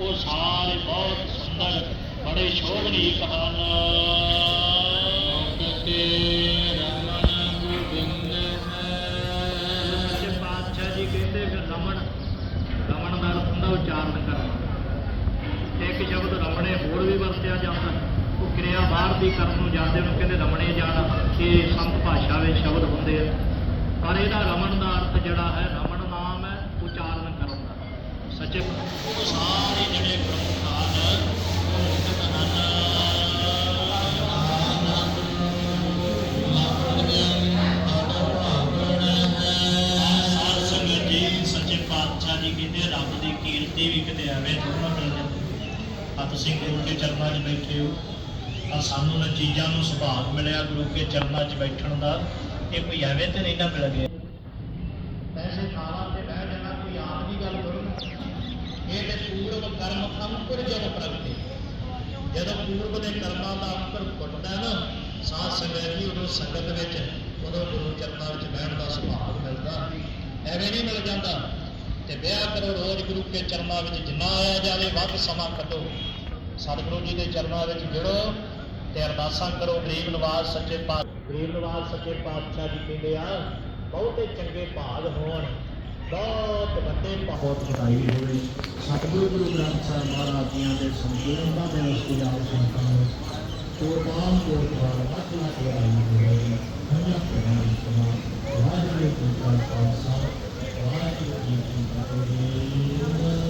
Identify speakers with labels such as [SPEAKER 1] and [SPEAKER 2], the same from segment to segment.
[SPEAKER 1] ਉਹ ਸਾਰੇ ਬਹੁਤ ਸੁੰਦਰ ਬੜੇ ਸ਼ੋਭਨੀਕ ਹਨ
[SPEAKER 2] ਤੇ ਰਮਨ ਗੋਬਿੰਦ
[SPEAKER 1] ਸੱਚੇ ਪਾਤਸ਼ਾਹ ਜੀ ਕਹਿੰਦੇ ਫਿਰ ਰਮਣ ਰਮਣ ਦਾ ਅਰਥ ਹੁੰਦਾ ਉਚਾਰਨ ਕਰਨਾ। ਇੱਕ ਸ਼ਬਦ ਰਮਣੇ ਹੋਰ ਵੀ ਵਰਤਿਆ ਜਾਂਦਾ ਉਹ ਕਿਰਿਆ ਬਾਹਰ ਦੀ ਕਰਨ ਨੂੰ ਜਾਂਦੇ ਨੂੰ ਕਹਿੰਦੇ ਰਮਣੇ ਜਾਣਾ। ਇਹ ਸੰਤ ਭਾਸ਼ਾ ਵਿੱਚ ਸ਼ਬਦ ਹੁੰਦੇ ਆ। ਪਰ ਇਹਦਾ ਰਮਣ ਦਾ ਅਰਥ ਜਿਹੜਾ ਹੈ ਰਮਣ ਨਾਮ ਹੈ ਉਚਾਰਨ ਕਰਨ ਦਾ। ਸੱਚੇ ਉਹ ਸਾਰੇ ਦੀ ਵੀ ਕਿਤੇ ਐਵੇਂ ਦੋਨੋਂ ਮਿਲ ਜਾਂਦੀ ਆ। ਤੁਸੀਂ ਗੁਰੂ ਕੇ ਚਰਨਾਂ 'ਚ ਬੈਠੇ ਹੋ ਆ ਸਾਨੂੰ ਨਾ ਚੀਜ਼ਾਂ ਨੂੰ ਸੁਭਾਗ ਮਿਲਿਆ ਗੁਰੂ ਕੇ ਚਰਨਾਂ 'ਚ ਬੈਠਣ ਦਾ। ਇਹ ਕੋਈ ਐਵੇਂ ਤੇ ਨਹੀਂ ਨਾ ਮਿਲ ਗਿਆ। ਪੈਸੇ ਥਾਲਾਂ ਤੇ ਬਹਿ ਜਾਣਾ ਕੋਈ ਆਮ ਦੀ ਗੱਲ ਕਰੋ। ਇਹ ਤੇ ਪੂਰਵ ਕਰਮ ਅੰਕੁਰ ਜਦ ਪ੍ਰਗਟੇ। ਜਦੋਂ ਪੂਰਵ ਦੇ ਕਰਮਾਂ ਦਾ ਅੰਕੁਰ ਫੁੱਟਦਾ ਨਾ, ਸਾਧ ਸੰਗਤ ਜੀ ਉਦੋਂ ਸੰਗਤ ਵਿੱਚ, ਉਦੋਂ ਗੁਰੂ ਚਰਨਾਂ ਵਿੱਚ ਬਹਿਣ ਦਾ ਸੁਭਾਗ ਮਿਲਦਾ। ਐਵੇਂ ਨਹੀਂ ਮਿਲ ਜਾਂਦਾ। ਤੇ ਵਿਆਹ ਕਰੋ ਰੋਜ਼ ਗੁਰੂ ਕੇ ਚਰਨਾਂ ਵਿੱਚ, ਜਿੰਨਾ ਆਇਆ ਜਾਵੇ ਵੱਧ ਸਮਾਂ ਕੱਢੋ। ਸਤਿਗੁਰੂ ਜੀ ਦੇ ਚਰਨਾਂ ਵਿੱਚ ਜੁੜੋ ਤੇ ਅਰਦਾਸਾਂ ਕਰੋ, ਗਰੀਬ ਨਿਵਾਸ ਸੱਚੇ ਪਾਤਸ਼ਾਹ ਗਰੀਬ ਨਵਾਜ਼ ਸੱਚੇ ਪਾਤਸ਼ਾਹ ਜੀ ਕਹਿੰਦੇ ਆ, ਬਹੁਤੇ ਚੰਗੇ ਭਾਗ ਹੋਣ, ਬਹੁਤ ਵੱਡੇ ਬਹੁਤ ਵਧਾਈ ਹੋਵੇ। ਸਤਿਗੁਰੂ ਗੁਰੂ ਗ੍ਰੰਥ ਸਾਹਿਬ ਮਹਾਰਾਜ ਜੀਆਂ ਦੇ ਸੰਪੂਰਨਤਾ ਦੇ ਉਸਦੀ ਆਪ ਸੰਤਾਂ ਨੂੰ ਕੋਰਬਾਨ ਕੋਰਬਾਨ ਲੱਖ ਲੱਖ ਹੋਵੇ ਹੰਝਾ ਪ੍ਰਣਾਮ ਸਮਾਂ ਵਾਹਿਗੁਰੂ ਜੀ ਕਾ Khalsa thank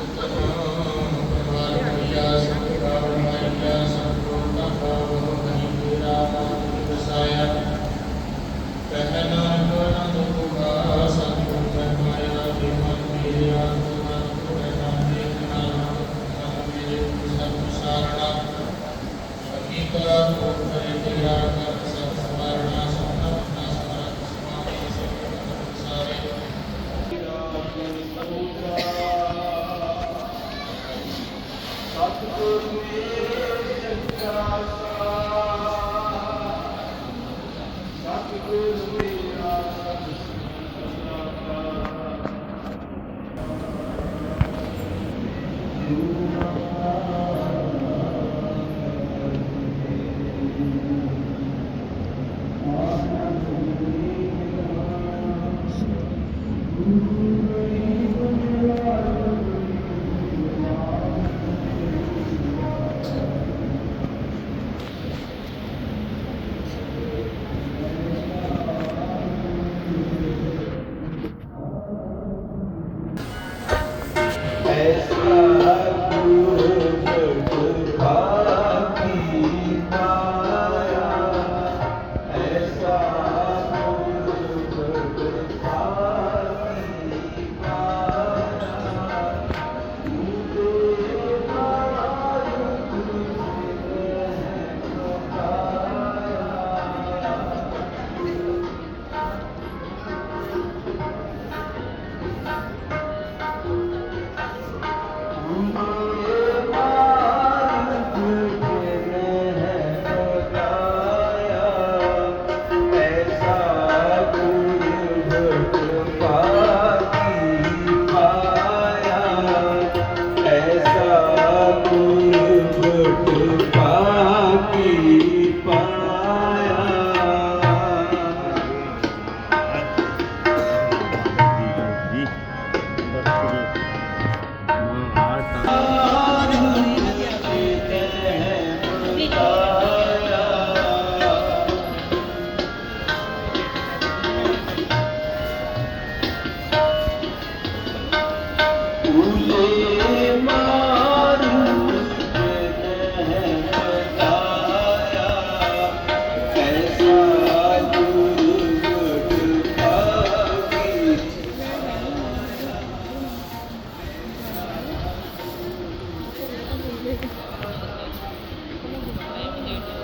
[SPEAKER 1] Thank you.
[SPEAKER 3] Amém.